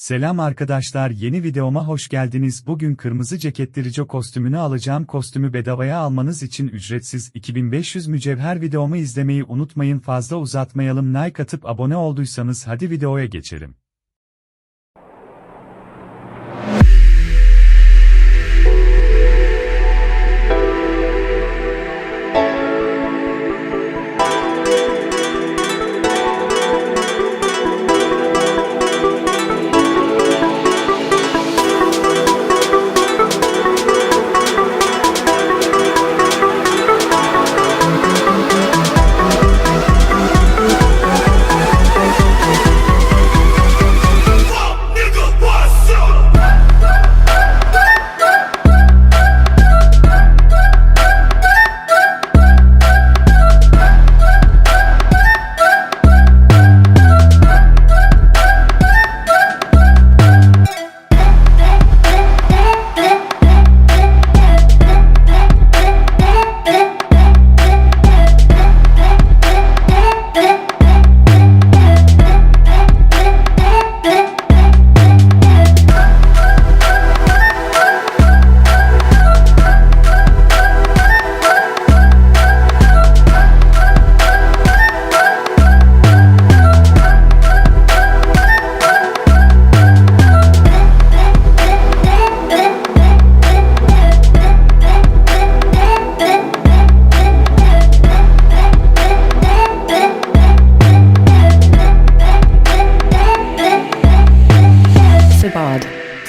Selam arkadaşlar yeni videoma hoş geldiniz. Bugün kırmızı ceketli Rico kostümünü alacağım. Kostümü bedavaya almanız için ücretsiz 2500 mücevher videomu izlemeyi unutmayın. Fazla uzatmayalım. Like atıp abone olduysanız hadi videoya geçelim.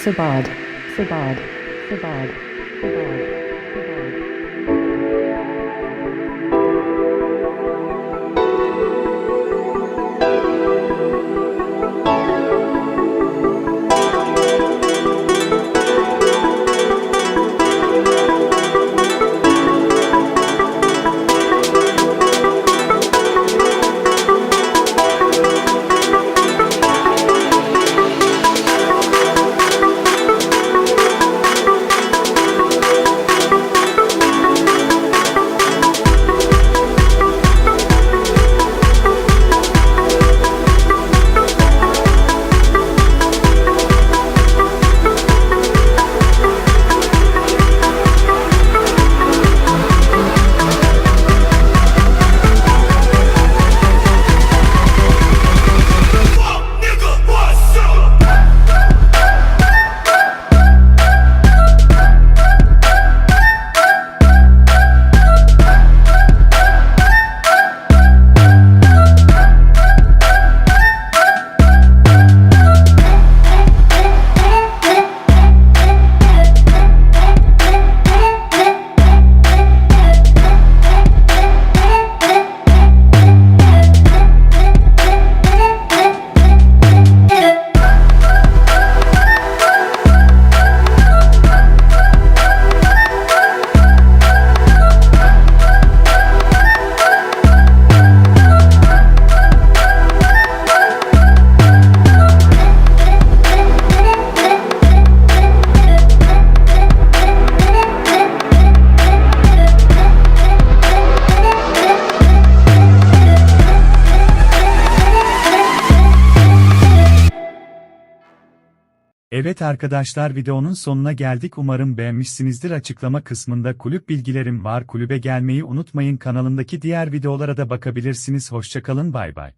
Sabad, Sabad, Sabad, Sabad, Evet arkadaşlar videonun sonuna geldik. Umarım beğenmişsinizdir. Açıklama kısmında kulüp bilgilerim var. Kulübe gelmeyi unutmayın. Kanalımdaki diğer videolara da bakabilirsiniz. Hoşçakalın bay bay.